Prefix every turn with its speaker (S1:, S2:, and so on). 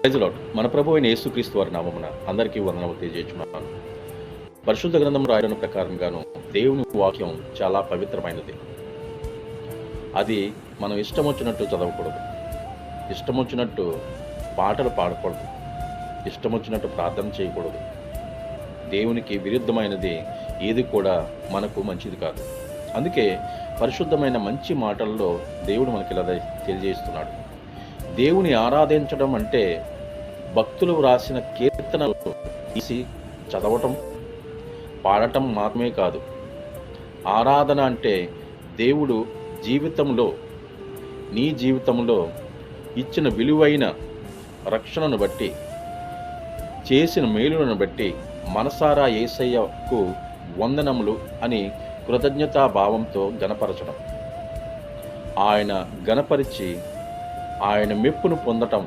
S1: ప్రైజ్లాడ్ మన ప్రభు అయిన యేసుక్రీస్తు వారి నామమున అందరికీ వందనము తెలియజేస్తున్నాను. పరిశుద్ధ గ్రంథం రాయడం ప్రకారంగాను దేవుని వాక్యం చాలా పవిత్రమైనది. అది మనం ఇష్టం వచ్చినట్టు చదవకూడదు. ఇష్టం వచ్చినట్టు పాటలు పాడకూడదు. ఇష్టం వచ్చినట్టు ప్రార్థన చేయకూడదు. దేవునికి విరుద్ధమైనది ఏది కూడా మనకు మంచిది కాదు. అందుకే పరిశుద్ధమైన మంచి మాటల్లో దేవుడు మనకి ఇలా తెలియజేస్తున్నాడు. దేవుని ఆరాధించడం అంటే భక్తులు వ్రాసిన కీర్తనలు తీసి చదవటం పాడటం మాత్రమే కాదు. ఆరాధన అంటే దేవుడు జీవితంలో నీ జీవితంలో ఇచ్చిన విలువైన రక్షణను బట్టి చేసిన మేలులను బట్టి మనసారా ఏసయ్యకు వందనములు అని కృతజ్ఞతా భావంతో గనపరచడం ఆయన గనపరిచి ఆయన మెప్పును పొందటం